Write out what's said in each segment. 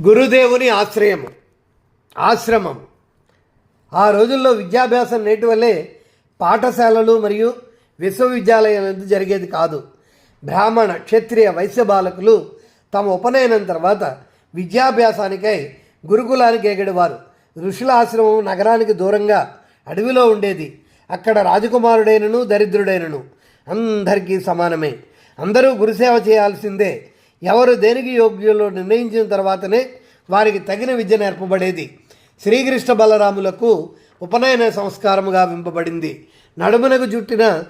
గురుదేవుని ఆశ్రయము ఆశ్రమం ఆ రోజుల్లో విద్యాభ్యాసం నేటి వల్లే పాఠశాలలు మరియు విశ్వవిద్యాలయాలందు జరిగేది కాదు. బ్రాహ్మణ క్షత్రియ వైశ్య బాలకులు తమ ఉపనయనం తర్వాత విద్యాభ్యాసానికై గురుకులానికి ఎగడేవారు ఋషుల ఆశ్రమం నగరానికి దూరంగా అడవిలో ఉండేది. అక్కడ రాజకుమారుడైనను దరిద్రుడైనను అందరికీ సమానమే. అందరూ గురుసేవ చేయాల్సిందే. ఎవరు దేనికి యోగ్యులో నిర్ణయించిన తర్వాతనే వారికి తగిన విద్య నేర్పబడేది. శ్రీకృష్ణ బలరాములకు ఉపనయన సంస్కారముగా వింపబడింది. నడుమునకు జుట్టిన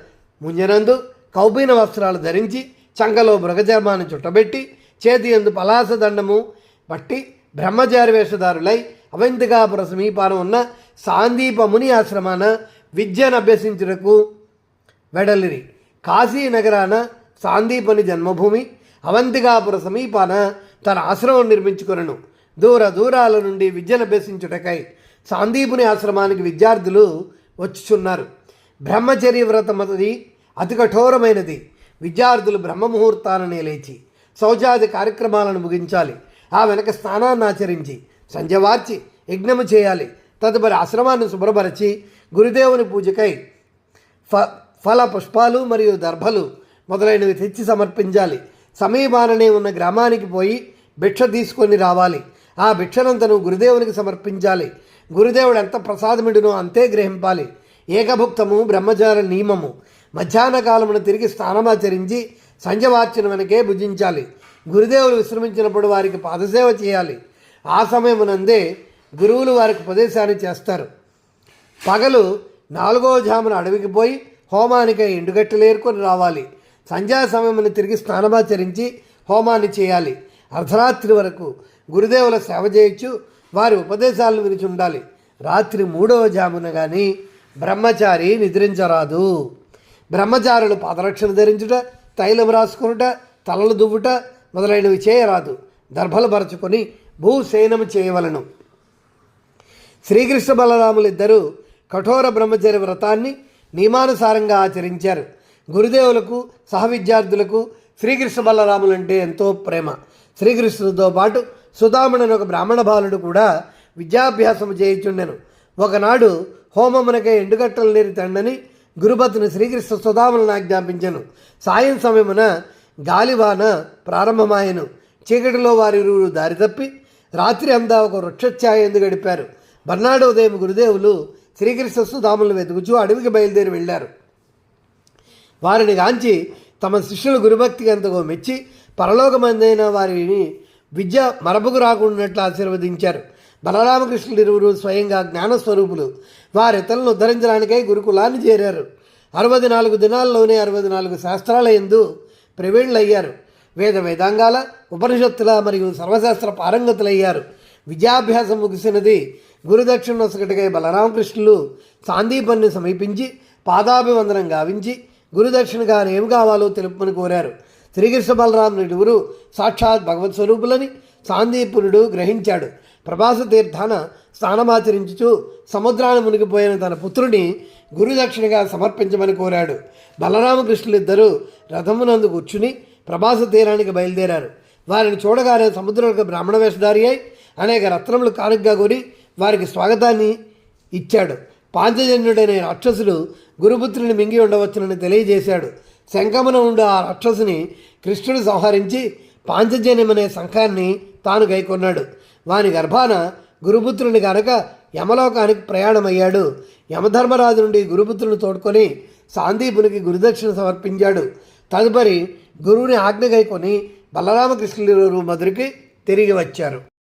ముంజనందు కౌబీన వస్త్రాలు ధరించి చంగలో మృగచర్మాన్ని చుట్టబెట్టి చేతి ఎందు పలాస దండము బట్టి బ్రహ్మచారి వేషధారులై అవంతికాపుర సమీపాన ఉన్న సాందీప ముని ఆశ్రమాన విద్యను అభ్యసించుటకు వెడలిరి. కాశీ నగరాన సాందీపని జన్మభూమి అవంతికాపుర సమీపాన తన ఆశ్రమం నిర్మించుకొనను. దూర దూరాల నుండి విద్యనభ్యసించుటకై సాందీపుని ఆశ్రమానికి విద్యార్థులు వచ్చుచున్నారు. బ్రహ్మచర్య వ్రతమది అతి కఠోరమైనది. విద్యార్థులు బ్రహ్మముహూర్తాలనే లేచి శౌచాది కార్యక్రమాలను ముగించాలి. ఆ వెనక స్నానాన్ని ఆచరించి సంజవార్చి యజ్ఞము చేయాలి. తదుపరి ఆశ్రమాన్ని శుభ్రపరచి గురుదేవుని పూజకై ఫ ఫల పుష్పాలు మరియు దర్భలు మొదలైనవి తెచ్చి సమర్పించాలి. సమీపాననే ఉన్న గ్రామానికి పోయి భిక్ష తీసుకొని రావాలి. ఆ భిక్షనంతను గురుదేవునికి సమర్పించాలి. గురుదేవుడు ఎంత ప్రసాదమిడునో అంతే గ్రహింపాలి. ఏకభుక్తము బ్రహ్మచార నియమము మధ్యాహ్న కాలమున తిరిగి స్నానమాచరించి సంజవార్చన వెనకే భుజించాలి. గురుదేవులు విశ్రమించినప్పుడు వారికి పాదసేవ చేయాలి. ఆ సమయమునందే గురువులు వారికి ఉపదేశాన్ని చేస్తారు. పగలు నాలుగో జామున అడవికి పోయి హోమానికై ఎండుగట్టెలు ఏరుకొని రావాలి. సంధ్యా సమయమున తిరిగి స్నానమాచరించి హోమాన్ని చేయాలి. అర్ధరాత్రి వరకు గురుదేవుల సేవ చేయొచ్చు వారి ఉపదేశాలను వినిచి ఉండాలి రాత్రి మూడవ జామున కానీ బ్రహ్మచారి నిద్రించరాదు. బ్రహ్మచారులు పాదరక్షణ ధరించుట తైలం రాసుకునుట తలలు దువ్వుట మొదలైనవి చేయరాదు. దర్భలు పరచుకొని భూసేనము చేయవలను. శ్రీకృష్ణ బలరాములు ఇద్దరూ కఠోర బ్రహ్మచర్య వ్రతాన్ని నియమానుసారంగా ఆచరించారు. గురుదేవులకు సహ విద్యార్థులకు శ్రీకృష్ణ బలరాములంటే ఎంతో ప్రేమ. శ్రీకృష్ణుడితో పాటు సుధాముడని ఒక బ్రాహ్మణ బాలుడు కూడా విద్యాభ్యాసము చేయుచుండెను. ఒకనాడు హోమమునకై ఎండుగట్టలు నీరు తండని గురుపతిని శ్రీకృష్ణ సుధాములను ఆజ్ఞాపించను. సాయం సమయమున గాలివాన ప్రారంభమాయను. చీకటిలో వారిరువురు దారి తప్పి రాత్రి అంతా ఒక వృక్షఛాయ ఎందు గడిపారు. బర్నాడు ఉదయం గురుదేవులు శ్రీకృష్ణ సుధాములను వెతుకుచూ అడవికి బయలుదేరి వెళ్ళారు. వారిని గాంచి తమ శిష్యుల గురుభక్తికి ఎంతగో మెచ్చి పరలోకమందైన వారిని విద్య మరపుకు రాకుండాట్లు ఆశీర్వదించారు. బలరామకృష్ణులు ఇరువురు స్వయంగా జ్ఞానస్వరూపులు. వారి ఇతరులను ఉద్ధరించడానికై గురుకులాన్ని చేరారు. అరవై నాలుగు దినాల్లోనే అరవై నాలుగు శాస్త్రాల ఎందు ప్రవీణులయ్యారు. వేద వేదాంగాల ఉపనిషత్తుల మరియు సర్వశాస్త్ర పారంగతులయ్యారు. విద్యాభ్యాసం ముగిసినది గురుదక్షిణ ఒకటికై బలరామకృష్ణులు సాందీపన్ని సమీపించి పాదాభివందనం గావించి గురుదక్షిణగా ఏమి కావాలో తెలుపమని కోరారు. శ్రీకృష్ణ బలరాముని ఇరువురు సాక్షాత్ భగవత్ స్వరూపులని సాందీపునుడు గ్రహించాడు. ప్రభాస తీర్థాన స్నానమాచరించుచు సముద్రాన్ని మునిగిపోయిన తన పుత్రుని గురుదక్షిణగా సమర్పించమని కోరాడు. బలరామకృష్ణులిద్దరూ రథమునందు కూర్చుని ప్రభాస తీరానికి బయలుదేరారు. వారిని చూడగానే సముద్రంలో బ్రాహ్మణ వేషధారి అయి అనేక రత్నములు కానుకగా కొని వారికి స్వాగతాన్ని ఇచ్చాడు. పాంచజన్యుడైన రాక్షసుడు గురుపుత్రుని మింగి ఉండవచ్చునని తెలియజేశాడు. శంఖమున ఉండే ఆ రాక్షసుని కృష్ణుడు సంహరించి పాంచజన్యమనే శంఖాన్ని తాను గైకొన్నాడు వాని గర్భాన గురుపుత్రుని గనక యమలోకానికి ప్రయాణమయ్యాడు. యమధర్మరాజు నుండి గురుపుత్రుని తోడుకొని సాందీపునికి గురుదక్షిణ సమర్పించాడు. తదుపరి గురువుని ఆజ్ఞ గైకొని బలరామకృష్ణులు మధురికి తిరిగి వచ్చారు.